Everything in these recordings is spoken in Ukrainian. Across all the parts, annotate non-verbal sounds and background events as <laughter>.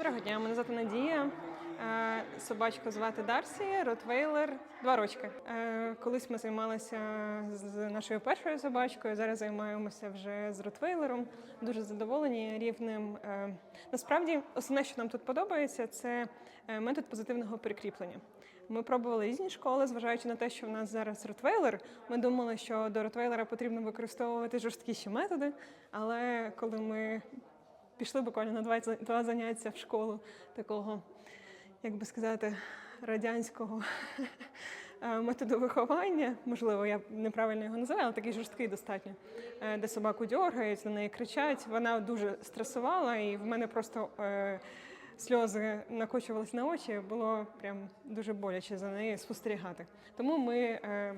Доброго дня, мене звати Надія. Е, Собачку звати Дарсі, Ротвейлер, два рочки. Е, Колись ми займалися з нашою першою собачкою. Зараз займаємося вже з Ротвейлером. Дуже задоволені рівнем. Е, Насправді, основне, що нам тут подобається, це метод позитивного перекріплення. Ми пробували різні школи, зважаючи на те, що в нас зараз ротвейлер. Ми думали, що до ротвейлера потрібно використовувати жорсткіші методи. Але коли ми пішли буквально на два, заняття в школу такого, як би сказати, радянського <laughs> е, методу виховання. Можливо, я неправильно його називаю, але такий жорсткий достатньо, е, де собаку дергають, на неї кричать. Вона дуже стресувала, і в мене просто. е, Сльози накочувались на очі, було прям дуже боляче за нею спостерігати. Тому ми е,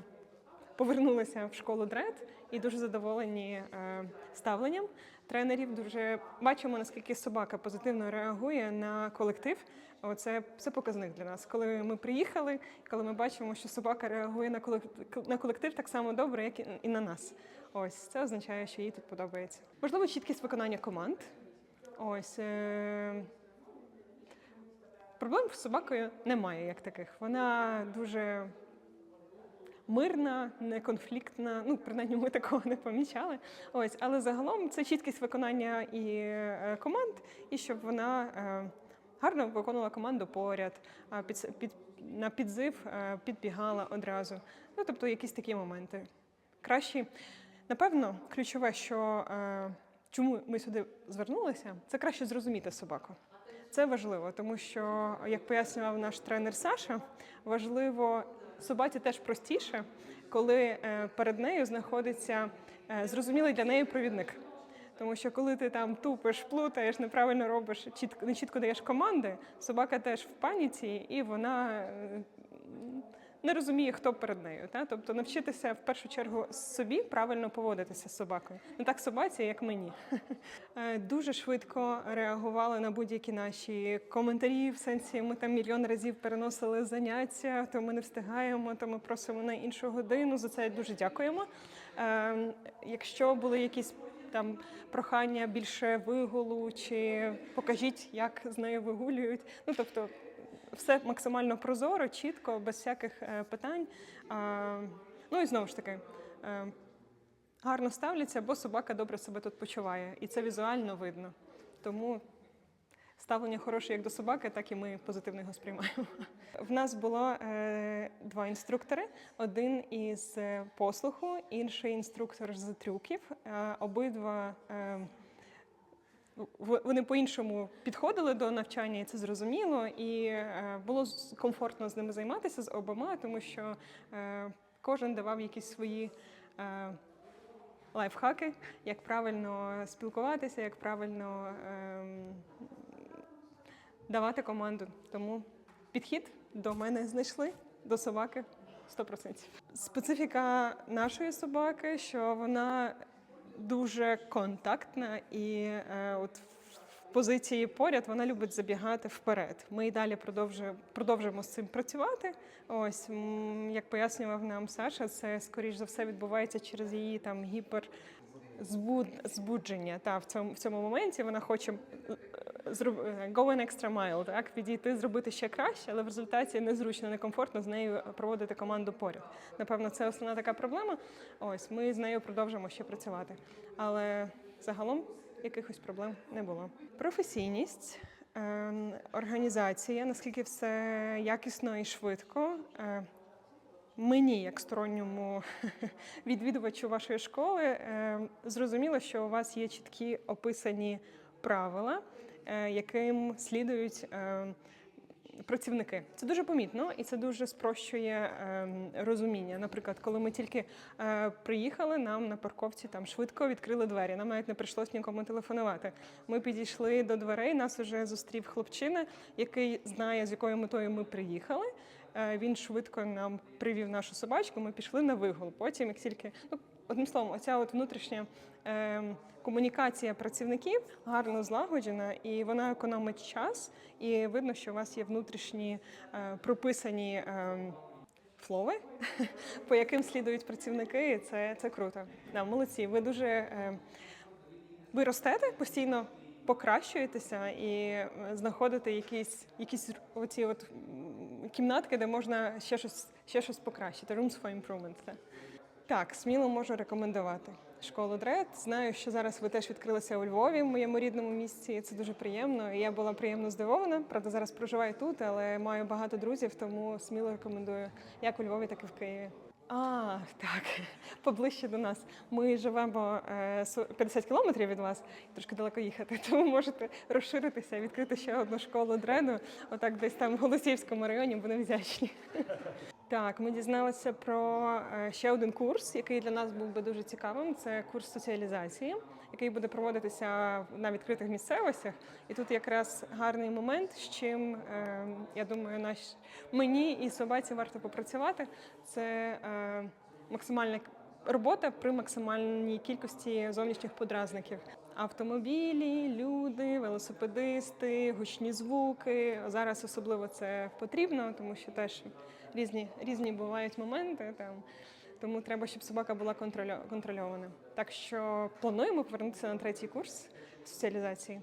повернулися в школу дред і дуже задоволені е, ставленням тренерів. Дуже бачимо, наскільки собака позитивно реагує на колектив. Оце це показник для нас. Коли ми приїхали, коли ми бачимо, що собака реагує на колектив, на колектив так само добре, як і- на нас. Ось це означає, що їй тут подобається. Можливо, чіткість виконання команд. Ось. Е- Проблем з собакою немає як таких. Вона дуже мирна, неконфліктна. Ну, принаймні, ми такого не помічали. Ось, але загалом це чіткість виконання і е, команд, і щоб вона е, гарно виконувала команду поряд, під, під, на підзив е, підбігала одразу. Ну, тобто, якісь такі моменти. Кращі, напевно, ключове, що чому ми сюди звернулися, це краще зрозуміти собаку. Це важливо, тому що, як пояснював наш тренер Саша, важливо собаці теж простіше, коли е, перед нею знаходиться е, зрозумілий для неї провідник. Тому що коли ти там тупиш, плутаєш, неправильно робиш, чітко, не чітко даєш команди, собака теж в паніці, і вона е, не розуміє, хто перед нею. Та? Тобто навчитися в першу чергу собі правильно поводитися з собакою. Не так собаці, як мені. <laughs> Е, Дуже швидко реагували на будь-які наші коментарі. В сенсі ми там мільйон разів переносили заняття, то ми не встигаємо, то ми просимо на іншу годину. За це дуже дякуємо. Е, Якщо були якісь там прохання більше вигулу, чи покажіть, як з нею вигулюють. Ну тобто, все максимально прозоро, чітко, без всяких е, питань. Ну і знову ж таки. е, Гарно ставляться, бо собака добре себе тут почуває, і це візуально видно. Тому ставлення хороше як до собаки, так і ми позитивно його сприймаємо. В нас було е, два інструктори: один із послуху, інший інструктор з трюків. Обидва. Вони по-іншому підходили до навчання, і це зрозуміло. І е, було комфортно з ними займатися з обома, тому що е, кожен давав якісь свої. е, Лайфхаки, як правильно спілкуватися, як правильно ем, давати команду. Тому підхід до мене знайшли до собаки 100%. Специфіка нашої собаки, що вона дуже контактна і е, от в позиції поряд вона любить забігати вперед. Ми і далі продовжуємо, продовжуємо з цим працювати. Ось як пояснював нам Саша, це скоріш за все відбувається через її там гіпер. Збуд, збудження та в цьому в цьому моменті вона хоче е, е, go an extra mile, так підійти, зробити ще краще, але в результаті незручно, некомфортно з нею проводити команду поряд. Напевно, це основна така проблема. Ось ми з нею продовжимо ще працювати. Але загалом якихось проблем не було. Професійність. ем, Організація, наскільки все якісно і швидко. Мені, як сторонньому <laughs> відвідувачу вашої школи, е, зрозуміло, що у вас є чіткі описані правила, е, яким слідують е, працівники. Це дуже помітно і це дуже спрощує розуміння. Наприклад, коли ми тільки приїхали, нам на парковці там швидко відкрили двері. Нам навіть не прийшлось нікому телефонувати. Ми підійшли до дверей, нас уже зустрів хлопчина, який знає, з якою метою ми приїхали. Е, Він швидко нам привів нашу собачку. Ми пішли на вигул. Потім, як тільки ну одним словом, оця от внутрішня е, комунікація працівників гарно злагоджена, і вона економить час. І видно, що у вас є внутрішні е, прописані. Е, Флови, <laughs> по яким слідують працівники, це, це круто. Да, молодці. Ви дуже е, ви ростете постійно покращуєтеся і е, знаходите якісь, якісь оці от кімнатки, де можна ще щось, ще щось покращити. Rooms for improvement. Так. Так, сміло можу рекомендувати школу Дред. Знаю, що зараз ви теж відкрилися у Львові, в моєму рідному місці. і Це дуже приємно. Я була приємно здивована. Правда, зараз проживаю тут, але маю багато друзів, тому сміло рекомендую як у Львові, так і в Києві. А, так, <laughs> поближче до нас. Ми живемо е, со- 50 кілометрів від вас, трошки далеко їхати, <laughs> тому можете розширитися і відкрити ще одну школу дреду. Отак десь там в Голосіївському районі будемо вдячні. <laughs> Так, ми дізналися про е, ще один курс, який для нас був би дуже цікавим. Це курс соціалізації, який буде проводитися на відкритих місцевостях. І тут якраз гарний момент, з чим е, я думаю, наш мені і собаці варто попрацювати. Це е, максимальна робота при максимальній кількості зовнішніх подразників. Автомобілі, люди, велосипедисти, гучні звуки. Зараз особливо це потрібно, тому що теж різні, різні бувають моменти. Там. Тому треба, щоб собака була контрольо- контрольована. Так що плануємо повернутися на третій курс соціалізації.